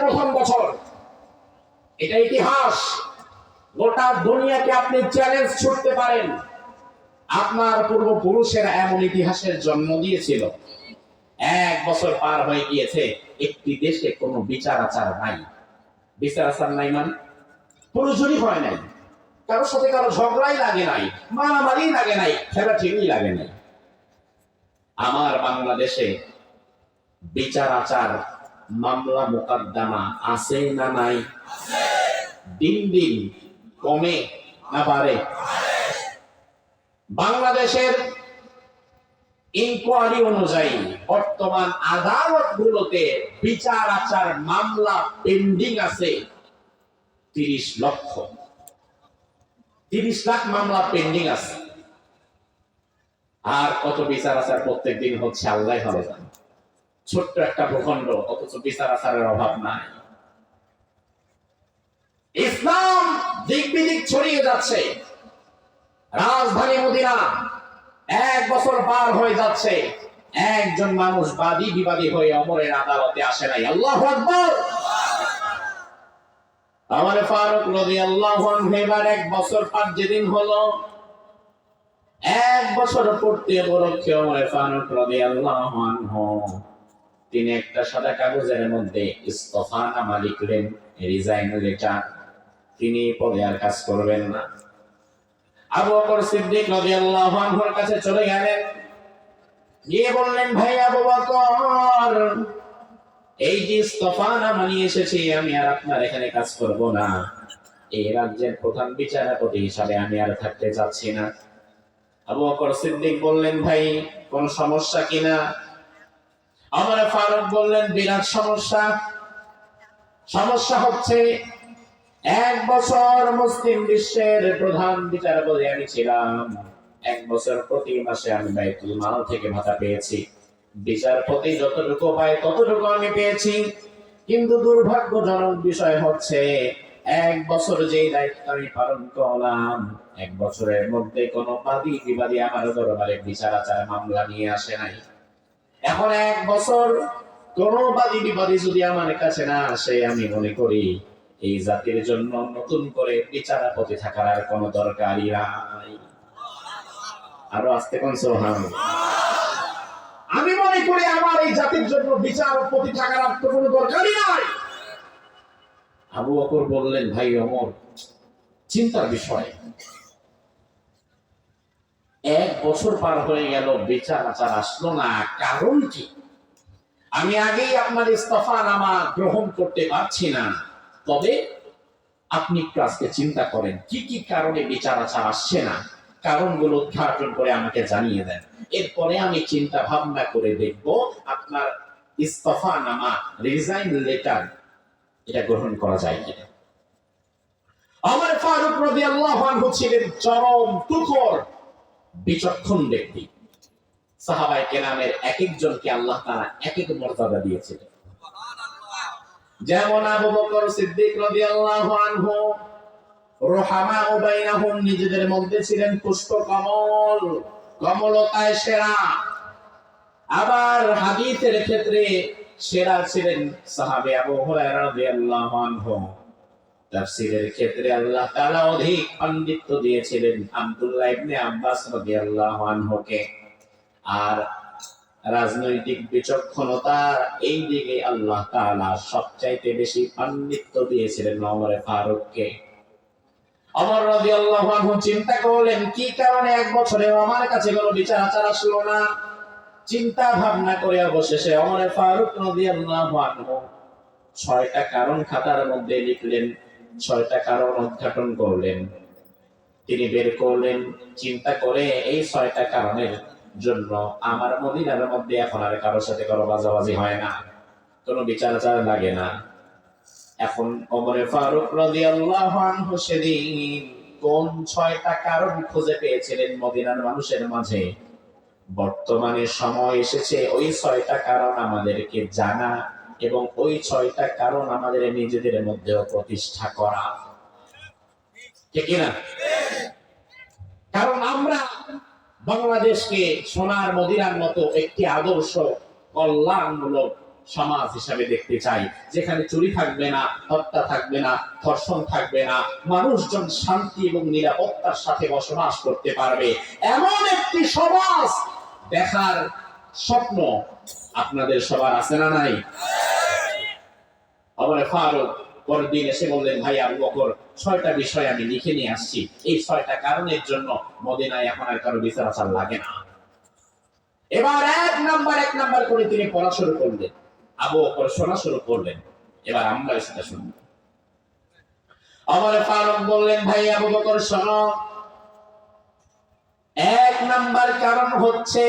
প্রথম বছর। এটা ইতিহাস। গোটা দুনিয়াকে আপনি চ্যালেঞ্জ ছুটতে পারেন। আপনার পূর্বপুরুষেরা এমন ইতিহাসের জন্ম দিয়েছিল। এক বছর পার হয়ে গিয়েছে। একটি দেশে কোনো বিচার আচার নাই। বিচার আচার নাই মানে? প্রয়োজনই হয় নাই। কারোর সাথে কারও ঝগড়াই লাগে নাই, মারামারি লাগে নাই ফেরা ঠিকই লাগে নাই। আমার বাংলাদেশে বিচার আচার মামলা মোকদ্দমা আছে না নাই? দিন দিন কমে না বাড়ে। বাংলাদেশের ইনকোয়ারি অনুযায়ী বর্তমান আদালতগুলোতে বিচার আচার মামলা পেন্ডিং আছে তিরিশ লক্ষ। তিরিশ লাখ মামলা পেন্ডিং আছে। আর কত বিচার আচার প্রত্যেক দিন হচ্ছে আল্লাহ জানে। ছোট্ট একটা ভূখণ্ড, অথচ বিচার আচারের অভাব নাই। ইসলাম দিক বিদিক ছড়িয়ে যাচ্ছে। রাজধানী মদিনা এক বছর পার হয়ে যাচ্ছে। একজন মানুষ বাদী বিবাদী হয়ে অমরের আদালতে আসে নাই। আল্লাহ আমার ফারুক রবি আল্লাহ এবার এক বছর পার যেদিন হলো, এক বছর পড়তে বরক্ষে অমরে ফারুক রবি আল্লাহ তিনি একটা সাদা কাগজের মধ্যে ইস্তফানামা লিখলেন রিজাইন লেটার তিনি পদে আর কাজ করবেন না। আবু বকর সিদ্দিক রাদিয়াল্লাহু আনহুর কাছে চলে গেলেন। গিয়ে বললেন, ভাই আবু বকর, এই যে ইস্তফানামা নিয়ে এসেছি, আমি আর আপনার এখানে কাজ করব না। এই রাজ্যের প্রধান বিচারপতি হিসাবে আমি আর থাকতে চাচ্ছি না। আবু বকর সিদ্দিক বললেন, ভাই, কোন সমস্যা কিনা আমার ফারুক বললেন, বিরাট সমস্যা। সমস্যা হচ্ছে, এক বছর মুসলিম বিশ্বের প্রধান বিচারপতি আমি ছিলাম। এক বছর প্রতি মাসে আমি বাইতুল মাল থেকে ভাতা পেয়েছি। বিচারপতি যতটুকু পায় ততটুকু আমি পেয়েছি। কিন্তু দুর্ভাগ্যজনক বিষয় হচ্ছে, এক বছর যেই দায়িত্ব আমি পালন করলাম, এক বছরের মধ্যে কোনো বাদী বিবাদী আমার দরবারে বিচার আচার মামলা নিয়ে আসে নাই। এখন এক বছর কোন বাদী বিবাদী যদি আমার কাছে না আসে, আমি মনে করি এই জাতির জন্য নতুন করে বিচারপতি থাকার আর কোনো দরকারই নাই। আরও আসতে কোন সোহান আমি মনে করি আমার এই জাতির জন্য বিচারপতি থাকার আর তো কোনো দরকারই নাই। আবু বকর বললেন, ভাই অমর, চিন্তার বিষয়। এক বছর পার হয়ে গেল, বিচার আচার আসলো না। কারণ কি? আমি আগেই আপনার ইস্তফা নামা গ্রহণ করতে পারছি না। তবে আপনি আজকে চিন্তা করেন, কি কি কারণে বিচার আচার আসছে না? কারণগুলো উদ্ঘাটন করে আমাকে জানিয়ে দেন। এরপরে আমি চিন্তা ভাবনা করে দেখব আপনার ইস্তফা নামা রিজাইন লেটার এটা গ্রহণ করা যায় কিনা। আমার ফারুক রবি আল্লাহ ছিলেন চরম তুখর। বিচক্ষণ ব্যক্তি। সাহাবাই কেনামের এক একজনকে আল্লাহ তারা এক এক মর্যাদা দিয়েছিলেন। যেমন আবু বকর সিদ্দিক রাদিয়াল্লাহু আনহু রোহামা ও বাইনাহুম নিজেদের মধ্যে ছিলেন পুষ্প কমল, কমলতায় সেরা। আবার হাদিসের ক্ষেত্রে সেরা ছিলেন সাহাবে আবু হুরায়রা রাদিয়াল্লাহু আনহু। তাফসীরের ক্ষেত্রে আল্লাহ তাআলা অধিক পাণ্ডিত্য দিয়েছিলেন আব্দুল্লাহ ইবনে আব্বাস রাদিয়াল্লাহু আনহুকে। আর রাজনৈতিক বিচক্ষণতা এই দিকে আল্লাহ তাআলা সবচাইতে বেশি পাণ্ডিত্য দিয়েছিলেন ওমরে ফারুককে। অমর রাদিয়াল্লাহু আনহু চিন্তা করলেন, কি কারণে এক বছরে আমার কাছে কোনো বিচার আচার আসলো না? চিন্তা ভাবনা করে অবশেষে অমরে ফারুক রাদিয়াল্লাহু আনহু ছয়টা কারণ খাতার মধ্যে লিখলেন ছয়টা কারণ উদ্ঘাটন করলেন। তিনি বের করলেন, চিন্তা করে এই ছয়টা কারণের জন্য আমার মদিনার মধ্যে এখন আর কারোর সাথে কারও বাজাবাজি হয় না। কোনো বিচার আচার লাগে না। এখন অমরে ফারুক রাদিয়াল্লাহু আনহু সেদিন কোন ছয়টা কারণ খুঁজে পেয়েছিলেন মদিনার মানুষের মাঝে? বর্তমানে সময় এসেছে, ওই ছয়টা কারণ আমাদেরকে জানা এবং ওই ছয়টা কারণ আমাদের নিজেদের মধ্যেও প্রতিষ্ঠা করা। ঠিক না কারণ আমরা বাংলাদেশকে সোনার মদিনার মতো একটি আদর্শ কল্যাণমূলক সমাজ হিসাবে দেখতে চাই, যেখানে চুরি থাকবে না, হত্যা থাকবে না, ধর্ষণ থাকবে না, মানুষজন শান্তি এবং নিরাপত্তার সাথে বসবাস করতে পারবে। এমন একটি সমাজ দেখার স্বপ্ন আপনাদের সবার আছে না নাই? দিন এসে বললেন, ভাই আবু বকর, ছয়টা বিষয় আমি লিখে নিয়ে আসছি। এই ছয়টা কারণের জন্য মদিনায় এখন আর কারও বিচার আচার লাগে না। এবার এক নাম্বার এক নাম্বার করে তিনি পড়া শুরু করলেন। আবু বকর শোনা শুরু করলেন। এবার আমরা সেটা শুনব। আমার ফারুক বললেন, ভাই আবু বকর, শোনো এক নাম্বার কারণ হচ্ছে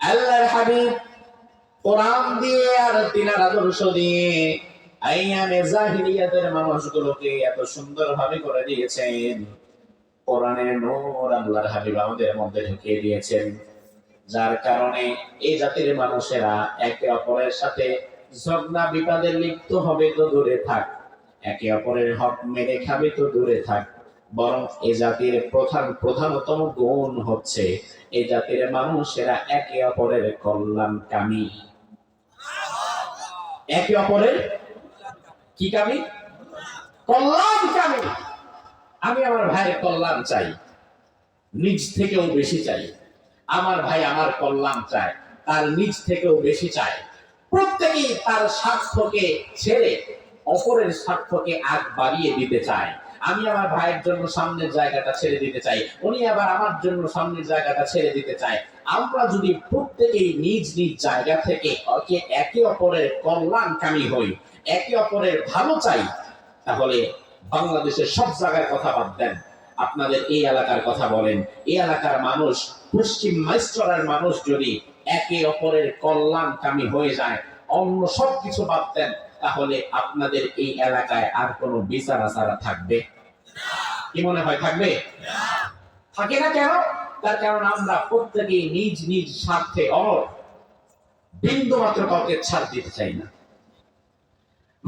আল্লাহর হাবিব কোরআন দিয়ে আর তিনার আদর্শ দিয়ে আইয়ামে জাহিলিয়াতের মানুষগুলোকে এত সুন্দরভাবে করে দিয়েছেন। কোরআনের নূর আল্লাহর হাবিব আমাদের মধ্যে ঢুকিয়ে দিয়েছেন। যার কারণে এই জাতির মানুষেরা একে অপরের সাথে ঝগড়া বিপাদে লিপ্ত হবে তো দূরে থাক। একে অপরের হক মেরে খাবে তো দূরে থাক, বরং এ জাতির প্রধান, প্রধানতম গুণ হচ্ছে এই জাতির মানুষেরা একে অপরের কল্যাণকামী। একে অপরের কি কামী? কল্যাণকামী। আমি আমার ভাইয়ের কল্যাণ চাই, নিজ থেকেও বেশি চাই। আমার ভাই আমার কল্যাণ চায়, তার নিজ থেকেও বেশি চায়। প্রত্যেকেই তার স্বার্থকে ছেড়ে অপরের স্বার্থকে আগ বাড়িয়ে দিতে চায়। আমি আমার ভাইয়ের জন্য সামনের জায়গাটা ছেড়ে দিতে চাই। উনি আবার আমার জন্য সামনের জায়গাটা ছেড়ে দিতে চায়। আমরা যদি প্রত্যেকেই নিজ নিজ জায়গা থেকে একে অপরের কল্যাণকামী হই, একে অপরের ভালো চাই, তাহলে বাংলাদেশের সব জায়গার কথা বাদ দেন। আপনাদের এই এলাকার কথা বলেন। এই এলাকার মানুষ, পশ্চিম মাইস্টরের মানুষ যদি একে অপরের কল্যাণকামী হয়ে যায়, অন্য সব কিছু বাদ দেন। তাহলে আপনাদের এই এলাকায় আর কোনো বিচার আচার থাকবে? কি মনে হয়, থাকবে? থাকে না কেন? তার কারণ আমরা প্রত্যেকেই নিজ নিজ স্বার্থে অমর। বিন্দু মাত্র কাউকে ছাড় দিতে চাই না।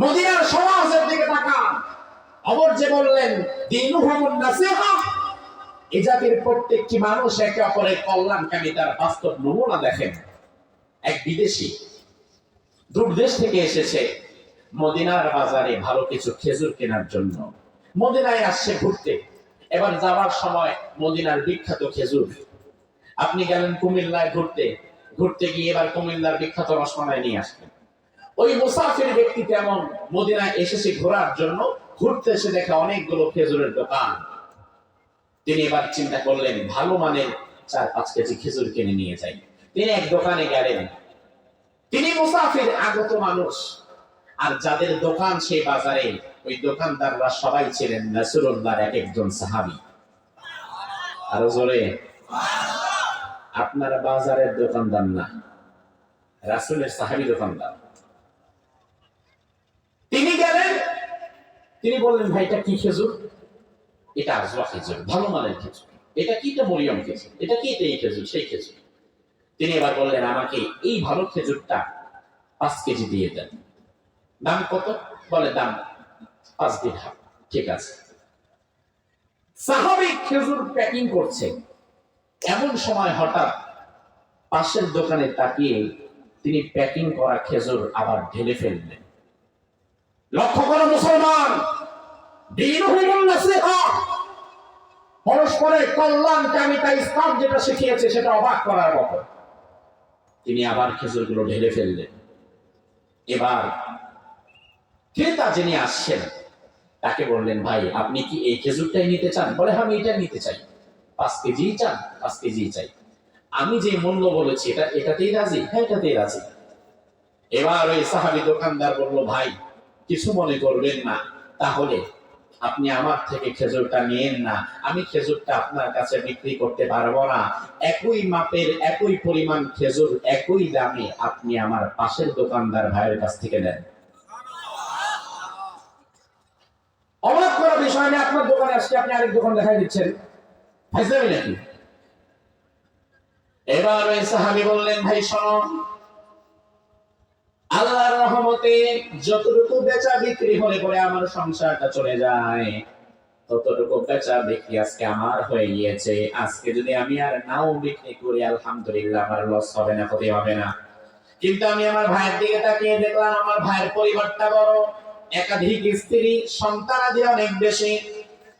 মদিনার সমাজের দিকে তাকান। যে বললেন, দিনুহুমুন নাসিহা। জাতির প্রত্যেকটি মানুষ একে অপরের কল্যাণকামী, তার বাস্তব নমুনা দেখেন। এক বিদেশি দূর দেশ থেকে এসেছে। মদিনার বাজারে ভালো কিছু খেজুর কেনার জন্য। মদিনায় আসছে ঘুরতে। এবার যাওয়ার সময় মদিনার বিখ্যাত খেজুর। আপনি গেলেন কুমিল্লায় ঘুরতে। ঘুরতে গিয়ে এবার কুমিল্লার বিখ্যাত রসমালাই নিয়ে আসলেন। ওই মুসাফির ব্যক্তি তেমন মদিনায় এসেছে ঘোরার জন্য। ঘুরতে এসে দেখা অনেকগুলো খেজুরের দোকান। তিনি এবার চিন্তা করলেন, ভালো মানের চার পাঁচ কেজি খেজুর কিনে নিয়ে যাই। তিনি এক দোকানে গেলেন। তিনি মুসাফির আগত মানুষ। আর যাদের দোকান সেই বাজারে, ওই দোকানদাররা সবাই ছিলেন নাসরুল্লাহর এক একজন সাহাবি। আরও জোরে। আপনারা বাজারের দোকানদার না, রাসুলের সাহাবি দোকানদার। তিনি গেলেন, তিনি বললেন, ভাই, এটা কি খেজুর? এটা আজওয়া খেজুর, ভালো মানের খেজুর। এটা কি এটা মরিয়ম খেজুর? এটা কি এটা এই খেজুর, সেই খেজুর? তিনি এবার বললেন, আমাকে এই ভালো খেজুরটা পাঁচ কেজি দিয়ে দেন। দাম কত? বলে দাম পাঁচ দিরহাম ঠিক আছে। সাহাবি খেজুর প্যাকিং করছে। এমন সময় হঠাৎ পাশের দোকানে তাকিয়ে তিনি প্যাকিং করা খেজুর আবার ঢেলে ফেললেন। লক্ষ্য করো মুসলমান পরস্পরের কল্যাণকামিতা ইসলাম যেটা শিখিয়েছে, সেটা অবাক করার মতো। তিনি আবার খেজুরগুলো ঢেলে ফেললেন। এবার ক্রেতা যিনি আসছেন, তাকে বললেন, ভাই, আপনি কি এই খেজুরটাই নিতে চান? বলে আমি এটা নিতে চাই। পাঁচ কেজি চান? পাঁচ কেজি চাই। আমি যে মূল্য বলেছি, এটা, এটাতেই রাজি? হ্যাঁ এটাতেই রাজি। এবার ওই সাহাবি দোকানদার বলল, ভাই, কিছু মনে করবেন না। তাহলে আপনি আমার থেকে খেজুরটা নিয়েন না। আমি খেজুরটা আপনার কাছে বিক্রি করতে পারব না। একই মাপের, একই পরিমাণ খেজুর, একই দামে আপনি আমার পাশের দোকানদার ভাইয়ের কাছ থেকে নেন। বিষয় নিয়ে আপনার দোকানে আসলে আপনি আরেক দোকান দেখাই দিচ্ছেন। নাকি? এবার সাহাবি বললেন, ভাই, শোনো। আল্লাহর রহমতে যতটুকু বেচা বিক্রি হলে পরে আমার সংসারটা চলে যায়। ততটুকু বেচা বিক্রি আজকে আমার হয়ে গিয়েছে। আজকে যদি আমি আর নাও বিক্রি করি, আলহামদুলিল্লাহ আমার লস হবে না, ক্ষতি হবে না। কিন্তু আমি আমার ভাইয়ের দিকে তাকিয়ে দেখলাম, আমার ভাইয়ের পরিবারটা বড়। একাধিক স্ত্রী সন্তানাদি অনেক বেশি।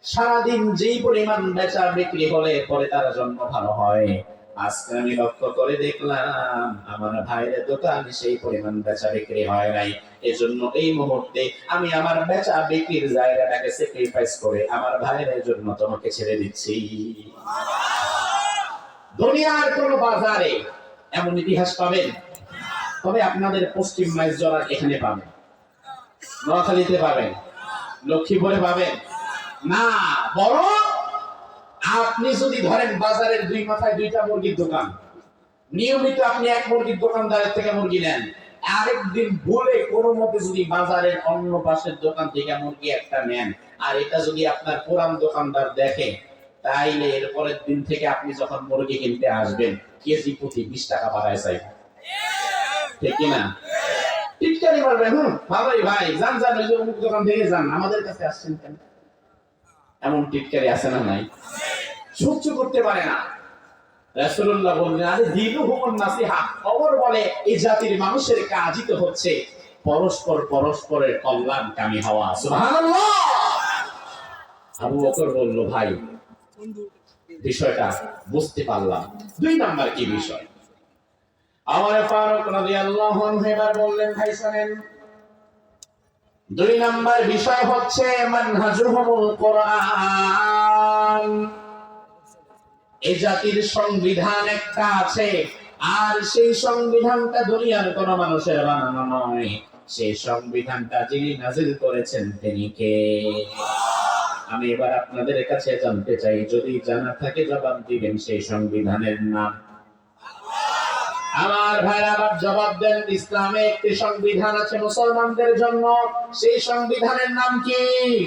সারাদিন যেই পরিমাণ বেচা বিক্রি হলে পরে তার জন্য ভালো হয়। আজকে আমি লক্ষ্য করে দেখলাম, আমার ভাইয়ের দোকানে সেই পরিমাণ বেচা বিক্রি হয় নাই। এজন্য এই মুহূর্তে আমি আমার বেচা বিক্রির জায়গাটাকে স্যাক্রিফাইস করে আমার ভাইয়ের জন্য তোমাকে ছেড়ে দিচ্ছি। দুনিয়ার কোন বাজারে এমন ইতিহাস পাবেন? তবে আপনাদের পশ্চিম মাইজ জলার এখানে পাবেন। নোয়াখালীতে পাবেন লক্ষ্মীপুরে পাবেন, না, বড়, আপনি যদি ধরেন বাজারের দুই মাথায় দুইটা মুরগির দোকান, নিয়মিত আপনি এক মুরগির দোকানদারের থেকে মুরগি নেন। আরেকদিন ভুলে কোনো মতে যদি বাজারের অন্য পাশের দোকান থেকে মুরগি একটা নেন, আর এটা যদি আপনার পুরান দোকানদার দেখে, তাইলে এর পরের দিন থেকে আপনি যখন মুরগি কিনতে আসবেন, কেজি প্রতি বিশ টাকা বাড়ায় চাই ঠিক কিনা? টিটকারি মারবেন হুম ভালোই ভাই, যান যান, ওই যে অমুক দোকান থেকে যান, আমাদের কাছে আসছেন কেন? এমন টিটকারি আছে না নাই? সহ্য করতে পারে না। রাসূলুল্লাহ বললেন, আরে দিনু হুমন নাসিহা। খবর বলে এই জাতির মানুষের কাজই তো হচ্ছে পরস্পর পরস্পরের কল্যাণকামী হওয়া। সুবহানাল্লাহ! আবু বকর বলল, ভাই, বিষয়টা বুঝতে পারলাম। দুই নাম্বার কি বিষয়? আমার ফারুক রাদিয়াল্লাহু আনহু এবার বললেন, ভাই, শুনেন। দুই নাম্বার বিষয় হচ্ছে মানহাজুহুমুল কোরআন। এই জাতির সংবিধান একটা আছে, আর সেই সংবিধানটা দুনিয়ার কোন মানুষের বানানো নয়। সেই সংবিধানটা যিনি নাজিল করেছেন তিনি কে? আমি এবার আপনাদের কাছে জানতে চাই, যদি জানা থাকে জবাব দিবেন সেই সংবিধানের নাম। আমার ভাইরা আবার জবাব দেন, ইসলামে একটি সংবিধান আছে মুসলমানদের জন্য। সেই সংবিধানের নাম কি?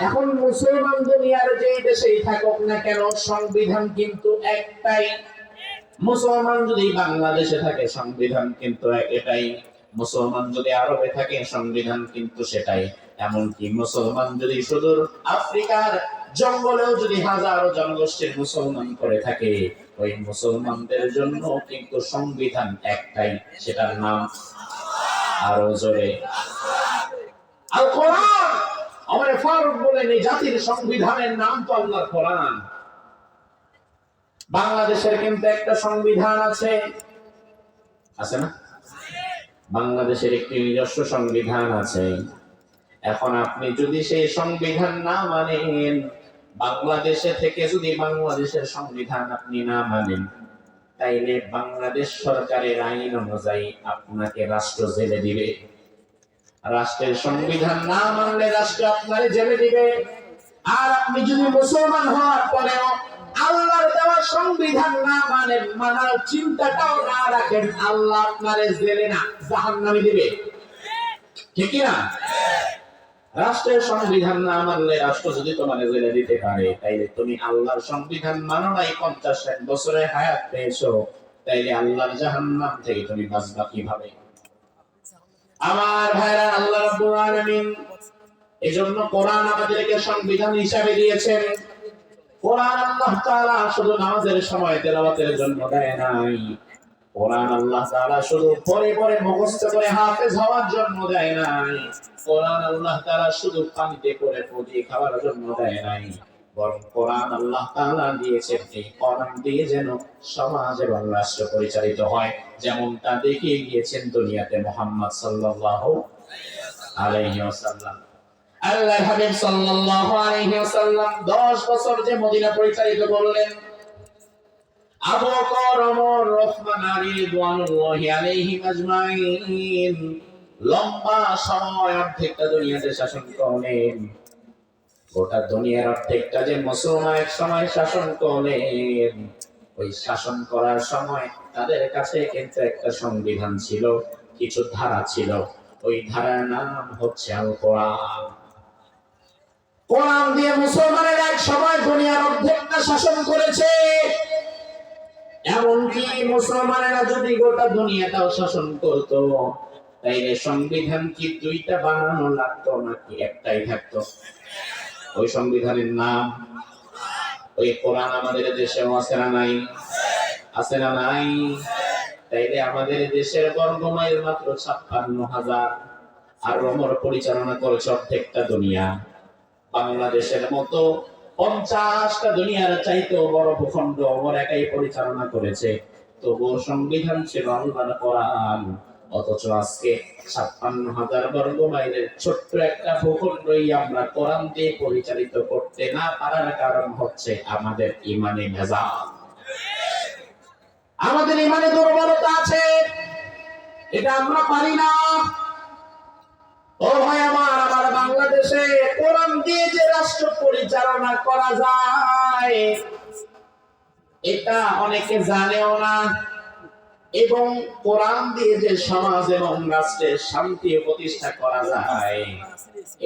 এখন মুসলমান দুনিয়ার যে দেশেই থাকুক না কেন, সংবিধান কিন্তু একটাই। মুসলমান যদি বাংলাদেশে থাকে, সংবিধান কিন্তু এক- এটাই মুসলমান যদি আরবে থাকে, সংবিধান কিন্তু সেটাই। এমনকি মুসলমান যদি সুদূর আফ্রিকার জঙ্গলেও যদি হাজারো জনগোষ্ঠীর মুসলমান করে থাকে, ওই মুসলমানদের জন্য কিন্তু সংবিধান একটাই, সেটার নাম আরও জোরে। আল কোরআন! আমার ফারুক বলেন এই জাতির সংবিধানের নাম তো কোরআন। বাংলাদেশের কিন্তু একটা সংবিধান আছে। আছে না? বাংলাদেশের একটি নিজস্ব সংবিধান আছে। এখন আপনি যদি সেই সংবিধান না মানেন বাংলাদেশে থেকে যদি বাংলাদেশের সংবিধান আপনি না মানেন, তাইলে বাংলাদেশ সরকারের আইন অনুযায়ী আপনাকে রাষ্ট্র জেলে দিবে। রাষ্ট্রের সংবিধান না মানলে রাষ্ট্র আপনারে জেলে দিবে। আর আপনি যদি মুসলমান হওয়ার পরেও আল্লাহর দেওয়া সংবিধান না মানেন, মানার চিন্তাটাও না রাখেন, আল্লাহ আপনারে জেলে না, জাহান্নামে দিবে। ঠিক না রাষ্ট্রের সংবিধান না মানলে রাষ্ট্র যদি তোমার জেলে দিতে পারে, তাইলে তুমি আল্লাহর সংবিধান মানো নাই পঞ্চাশ ষাট বছরের হায়াত পেয়েছ, তাইলে আল্লাহর জাহান্নাম থেকে তুমি বাঁচবা কীভাবে? আমার ভাইরা, আল্লাহ রাব্বুল আলামিন এজন্য কোরআন আমাদেরকে সংবিধান হিসাবে দিয়েছেন। কোরআন আল্লাহ তাআলা শুধু নামাজের সময় তেলাওয়াতের জন্য দেয় নাই কোরআন আল্লাহ তাআলা শুধু পরে পরে মুখস্থ করে হাফেজ হওয়ার জন্য দেয় নাই। কোরআন আল্লাহ তাআলা শুধু পানিতে করে জন্য দেয় নাই। বরং কোরআন আল্লাহ তাআলা এই কোরআন দিয়ে যেন সমাজ এবং রাষ্ট্র পরিচালিত হয়। যেমনটা দেখিয়ে গিয়েছেন দুনিয়াতে মোহাম্মদ সাল্লাল্লাহু আলাইহি ওয়াসাল্লাম। আল্লাহ হাবিব সাল্লাল্লাহু আলাইহি ওয়াসাল্লাম 10 বছর যে মদিনা পরিচালিত করলেন শাসন করার সময় তাদের কাছে কিন্তু একটা সংবিধান ছিল, কিছু ধারা ছিল। ওই ধারার নাম হচ্ছে আল কোরআন কোরআন দিয়ে মুসলমানের এক সময় দুনিয়ার অর্ধেকটা শাসন করেছে। এমনকি মুসলমানেরা যদি গোটা দুনিয়াটাও শাসন করতো, তাইলে সংবিধান কি দুইটা বানানো লাগতো নাকি একটাই থাকতো? ওই সংবিধানের নাম, ওই কোরআন আমাদের দেশেও আছে না নাই? আছে না নাই? তাইলে আমাদের দেশের বর্গমাইল মাত্র ছাপ্পান্ন হাজার। আর রমর পরিচালনা করেছে অর্ধেকটা দুনিয়া। বাংলাদেশের মতো পঞ্চাশটা দুনিয়ার বড় ভূখণ্ড একাই পরিচালনা করেছে। সংবিধান ছিল অথচ আজকে ছাপ্পান্ন হাজার বর্গ মাইলের ছোট্ট একটা ভূখণ্ডই আমরা কোরআন দিয়ে পরিচালিত করতে না পারার কারণ হচ্ছে আমাদের ইমানে ভেজাল আমাদের ইমানে দুর্বলতা আছে। এটা আমরা পারি না। ও ভাই আমার আমার বাংলাদেশে কোরআন দিয়ে যে রাষ্ট্র পরিচালনা করা যায়, এটা অনেকে জানেও না। এবং কোরআন দিয়ে যে সমাজ এবং শান্তি প্রতিষ্ঠা করা যায়,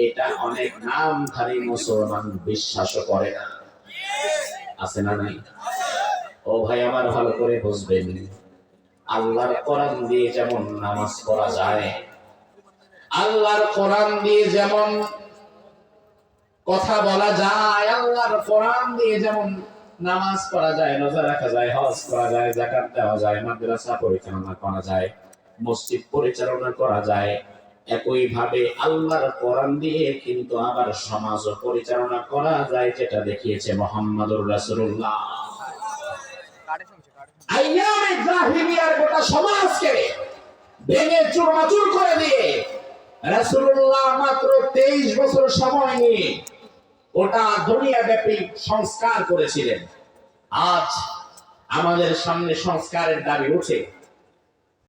এটা অনেক নামধারী মুসলমান বিশ্বাসও করে না। আছে না নাই? ও ভাই আমার ভালো করে বুঝবেন, আল্লাহর কোরআন দিয়ে যেমন নামাজ পড়া যায় আল্লাহর কোরআন দিয়ে যেমন কথা বলা যায়, আল্লাহর কোরআন দিয়ে যেমন নামাজ পড়া যায়, রোজা রাখা যায়, হজ করা যায় জাকাত দেওয়া যায়, মাদ্রাসা পরিচালনা করা যায়, মসজিদ পরিচালনা করা যায় একই ভাবে আল্লাহর কোরআন দিয়ে কিন্তু আবার সমাজও পরিচালনা করা যায়, যেটা দেখিয়েছে মোহাম্মদুর রাসূলুল্লাহ। সমাজকে ভেঙে চুরমাচুর করে দিয়ে রাসূলুল্লাহ মাত্র 23 বছর সময় নিয়ে গোটা দুনিয়া ব্যাপী সংস্কার করেছিলেন। আজ আমাদের সামনে সংস্কারের দাবি উঠে।